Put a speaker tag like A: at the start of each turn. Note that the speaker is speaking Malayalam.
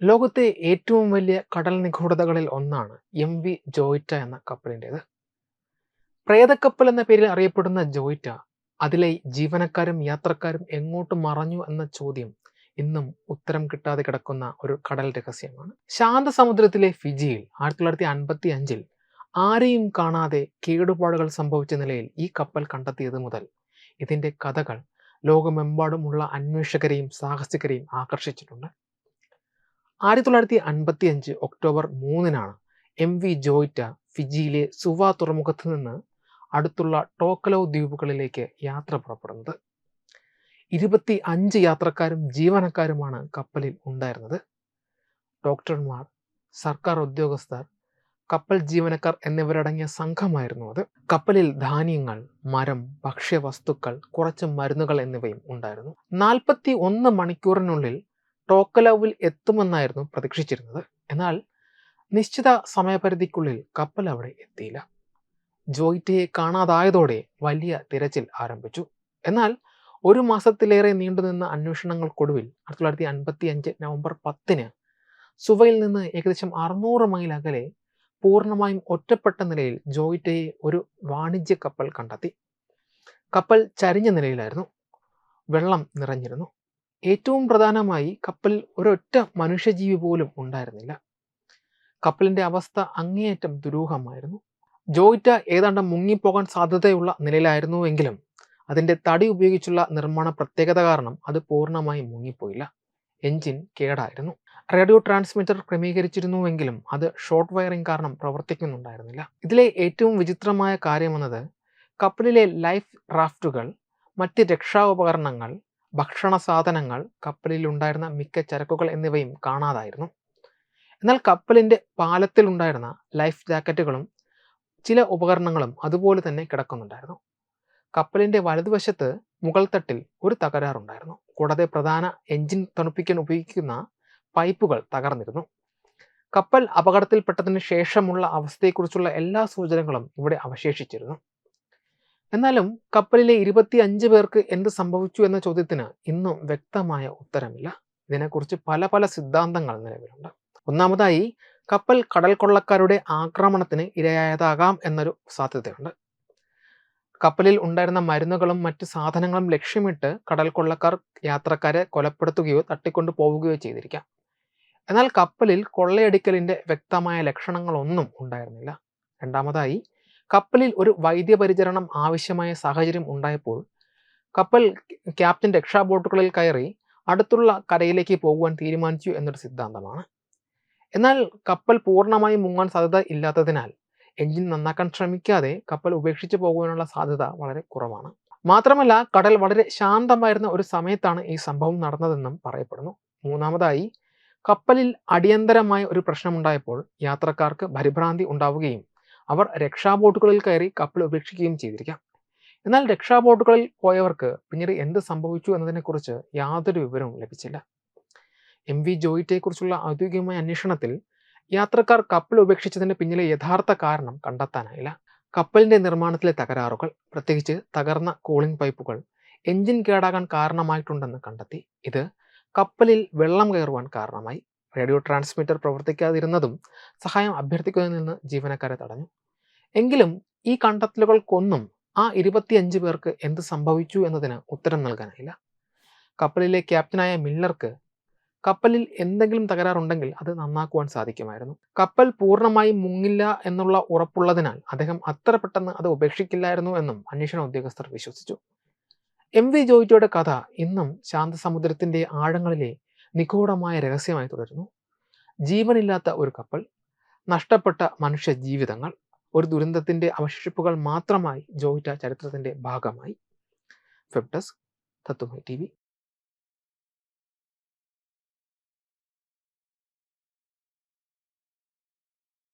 A: ലോകത്തെ ഏറ്റവും വലിയ കടൽ നിഗൂഢതകളിൽ ഒന്നാണ് എം വി ജോയിറ്റ എന്ന കപ്പലിന്റേത്. പ്രേതക്കപ്പൽ എന്ന പേരിൽ അറിയപ്പെടുന്ന ജോയിറ്റ അതിലെ ജീവനക്കാരും യാത്രക്കാരും എങ്ങോട്ട് മറഞ്ഞു എന്ന ചോദ്യം ഇന്നും ഉത്തരം കിട്ടാതെ കിടക്കുന്ന ഒരു കടൽ രഹസ്യമാണ്. ശാന്ത സമുദ്രത്തിലെ ഫിജിയിൽ ആയിരത്തി തൊള്ളായിരത്തി അൻപത്തി അഞ്ചിൽ ആരെയും കാണാതെ കേടുപാടുകൾ സംഭവിച്ച നിലയിൽ ഈ കപ്പൽ കണ്ടെത്തിയത് മുതൽ ഇതിന്റെ കഥകൾ ലോകമെമ്പാടുമുള്ള അന്വേഷകരെയും സാഹസികരെയും ആകർഷിച്ചിട്ടുണ്ട്. ആയിരത്തി തൊള്ളായിരത്തി അൻപത്തി അഞ്ച് ഒക്ടോബർ മൂന്നിനാണ് എം വി ജോയിറ്റ ഫിജിയിലെ സുവ തുറമുഖത്ത് നിന്ന് അടുത്തുള്ള ടോക്കലോ ദ്വീപുകളിലേക്ക് യാത്ര പുറപ്പെടുന്നത്. ഇരുപത്തി അഞ്ച് യാത്രക്കാരും ജീവനക്കാരുമാണ് കപ്പലിൽ ഉണ്ടായിരുന്നത്. ഡോക്ടർമാർ സർക്കാർ ഉദ്യോഗസ്ഥർ കപ്പൽ ജീവനക്കാർ എന്നിവരടങ്ങിയ സംഘമായിരുന്നു അത്. കപ്പലിൽ ധാന്യങ്ങൾ മരം ഭക്ഷ്യവസ്തുക്കൾ കുറച്ച് മരുന്നുകൾ എന്നിവയും ഉണ്ടായിരുന്നു. നാൽപ്പത്തി ഒന്ന് മണിക്കൂറിനുള്ളിൽ ടോക്കലോവിൽ എത്തുമെന്നായിരുന്നു പ്രതീക്ഷിച്ചിരുന്നത്. എന്നാൽ നിശ്ചിത സമയപരിധിക്കുള്ളിൽ കപ്പൽ അവിടെ എത്തിയില്ല. ജോയിറ്റയെ കാണാതായതോടെ വലിയ തിരച്ചിൽ ആരംഭിച്ചു. എന്നാൽ ഒരു മാസത്തിലേറെ നീണ്ടുനിന്ന അന്വേഷണങ്ങൾക്കൊടുവിൽ ആയിരത്തി തൊള്ളായിരത്തി അൻപത്തി അഞ്ച് നവംബർ പത്തിന് സുവയിൽ നിന്ന് ഏകദേശം അറുന്നൂറ് മൈൽ അകലെ പൂർണമായും ഒറ്റപ്പെട്ട നിലയിൽ ജോയിറ്റയെ ഒരു വാണിജ്യ കപ്പൽ കണ്ടെത്തി. കപ്പൽ ചരിഞ്ഞ നിലയിലായിരുന്നു. വെള്ളം നിറഞ്ഞിരുന്നു. ഏറ്റവും പ്രധാനമായി കപ്പലിൽ ഒരൊറ്റ മനുഷ്യജീവി പോലും ഉണ്ടായിരുന്നില്ല. കപ്പലിന്റെ അവസ്ഥ അങ്ങേയറ്റം ദുരൂഹമായിരുന്നു. ജോയിറ്റ ഏതാണ്ട് മുങ്ങിപ്പോകാൻ സാധ്യതയുള്ള നിലയിലായിരുന്നുവെങ്കിലും അതിന്റെ തടി ഉപയോഗിച്ചുള്ള നിർമ്മാണ പ്രത്യേകത കാരണം അത് പൂർണമായി മുങ്ങിപ്പോയില്ല. എഞ്ചിൻ കേടായിരുന്നു. റേഡിയോ ട്രാൻസ്മിറ്റർ ക്രമീകരിച്ചിരുന്നുവെങ്കിലും അത് ഷോർട്ട് വയറിംഗ് കാരണം പ്രവർത്തിക്കുന്നുണ്ടായിരുന്നില്ല. ഇതിലെ ഏറ്റവും വിചിത്രമായ കാര്യമെന്നത് കപ്പലിലെ ലൈഫ് റാഫ്റ്റുകൾ മറ്റ് രക്ഷാ ഉപകരണങ്ങൾ ഭക്ഷണ സാധനങ്ങൾ കപ്പലിൽ ഉണ്ടായിരുന്ന മിക്ക ചരക്കുകൾ എന്നിവയും കാണാതായിരുന്നു. എന്നാൽ കപ്പലിന്റെ പാലത്തിൽ ഉണ്ടായിരുന്ന ലൈഫ് ജാക്കറ്റുകളും ചില ഉപകരണങ്ങളും അതുപോലെ തന്നെ കിടക്കുന്നുണ്ടായിരുന്നു. കപ്പലിന്റെ വലതുവശത്ത് മുകൾ തട്ടിൽ ഒരു തകരാറുണ്ടായിരുന്നു. കൂടാതെ പ്രധാന എഞ്ചിൻ തണുപ്പിക്കാൻ ഉപയോഗിക്കുന്ന പൈപ്പുകൾ തകർന്നിരുന്നു. കപ്പൽ അപകടത്തിൽപ്പെട്ടതിന് ശേഷമുള്ള അവസ്ഥയെക്കുറിച്ചുള്ള എല്ലാ സൂചനകളും ഇവിടെ അവശേഷിച്ചിരുന്നു. എന്നാലും കപ്പലിലെ ഇരുപത്തി അഞ്ച് പേർക്ക് എന്ത് സംഭവിച്ചു എന്ന ചോദ്യത്തിന് ഇന്നും വ്യക്തമായ ഉത്തരമില്ല. ഇതിനെക്കുറിച്ച് പല പല സിദ്ധാന്തങ്ങൾ നിലവിലുണ്ട്. ഒന്നാമതായി കപ്പൽ കടൽ കൊള്ളക്കാരുടെ ആക്രമണത്തിന് ഇരയായതാകാം എന്നൊരു സാധ്യതയുണ്ട്. കപ്പലിൽ ഉണ്ടായിരുന്ന മരുന്നുകളും മറ്റ് സാധനങ്ങളും ലക്ഷ്യമിട്ട് കടൽ കൊള്ളക്കാർ യാത്രക്കാരെ കൊലപ്പെടുത്തുകയോ തട്ടിക്കൊണ്ടു പോവുകയോ ചെയ്തിരിക്കാം. എന്നാൽ കപ്പലിൽ കൊള്ളയടിക്കലിന്റെ വ്യക്തമായ ലക്ഷണങ്ങളൊന്നും ഉണ്ടായിരുന്നില്ല. രണ്ടാമതായി കപ്പലിൽ ഒരു വൈദ്യപരിചരണം ആവശ്യമായ സാഹചര്യം ഉണ്ടായപ്പോൾ കപ്പൽ ക്യാപ്റ്റൻ രക്ഷാബോട്ടുകളിൽ കയറി അടുത്തുള്ള കരയിലേക്ക് പോകുവാൻ തീരുമാനിച്ചു എന്നൊരു സിദ്ധാന്തമാണ്. എന്നാൽ കപ്പൽ പൂർണമായി മുങ്ങാൻ സാധ്യത ഇല്ലാത്തതിനാൽ എഞ്ചിൻ നന്നാക്കാൻ ശ്രമിക്കാതെ കപ്പൽ ഉപേക്ഷിച്ചു പോകുവാനുള്ള സാധ്യത വളരെ കുറവാണ്. മാത്രമല്ല കടൽ വളരെ ശാന്തമായിരുന്ന ഒരു സമയത്താണ് ഈ സംഭവം നടന്നതെന്നും പറയപ്പെടുന്നു. മൂന്നാമതായി കപ്പലിൽ അടിയന്തരമായ ഒരു പ്രശ്നമുണ്ടായപ്പോൾ യാത്രക്കാർക്ക് പരിഭ്രാന്തി ഉണ്ടാവുകയും അവർ രക്ഷാബോട്ടുകളിൽ കയറി കപ്പൽ ഉപേക്ഷിക്കുകയും ചെയ്തിരിക്കാം. എന്നാൽ രക്ഷാബോട്ടുകളിൽ പോയവർക്ക് പിന്നീട് എന്ത് സംഭവിച്ചു എന്നതിനെക്കുറിച്ച് യാതൊരു വിവരവും ലഭിച്ചില്ല. എം വി ജോയിറ്റെക്കുറിച്ചുള്ള ഔദ്യോഗികമായ അന്വേഷണത്തിൽ യാത്രക്കാർ കപ്പൽ ഉപേക്ഷിച്ചതിന് പിന്നിലെ യഥാർത്ഥ കാരണം കണ്ടെത്താനായില്ല. കപ്പലിന്റെ നിർമ്മാണത്തിലെ തകരാറുകൾ പ്രത്യേകിച്ച് തകർന്ന കൂളിംഗ് പൈപ്പുകൾ എഞ്ചിൻ കേടാകാൻ കാരണമായിട്ടുണ്ടെന്ന് കണ്ടെത്തി. ഇത് കപ്പലിൽ വെള്ളം കയറുവാൻ കാരണമായി. റേഡിയോ ട്രാൻസ്മിറ്റർ പ്രവർത്തിക്കാതിരുന്നതും സഹായം അഭ്യർത്ഥിക്കുന്നതിൽ നിന്ന് ജീവനക്കാരെ തടഞ്ഞു. എങ്കിലും ഈ കണ്ടെത്തലുകൾക്കൊന്നും ആ ഇരുപത്തിയഞ്ച് പേർക്ക് എന്ത് സംഭവിച്ചു എന്നതിന് ഉത്തരം നൽകാനായില്ല. കപ്പലിലെ ക്യാപ്റ്റനായ മില്ലർക്ക് കപ്പലിൽ എന്തെങ്കിലും തകരാറുണ്ടെങ്കിൽ അത് നന്നാക്കുവാൻ സാധിക്കുമായിരുന്നു. കപ്പൽ പൂർണമായും മുങ്ങില്ല എന്നുള്ള ഉറപ്പുള്ളതിനാൽ അദ്ദേഹം അത്ര പെട്ടെന്ന് അത് ഉപേക്ഷിക്കില്ലായിരുന്നു എന്നും അന്വേഷണ ഉദ്യോഗസ്ഥർ വിശ്വസിച്ചു. എം വി ജോയിറ്റോയുടെ കഥ ഇന്നും ശാന്തസമുദ്രത്തിന്റെ ആഴങ്ങളിലെ നിഗൂഢമായ രഹസ്യമായി തുടരുന്നു. ജീവനില്ലാത്ത ഒരു കപ്പൽ നഷ്ടപ്പെട്ട മനുഷ്യ ജീവിതങ്ങൾ ഒരു ദുരന്തത്തിന്റെ അവശേഷിപ്പുകൾ മാത്രമായി ജോയിറ്റ ചരിത്രത്തിന്റെ ഭാഗമായി. ഫെബ്ഡസ് തത്വമൈ ടി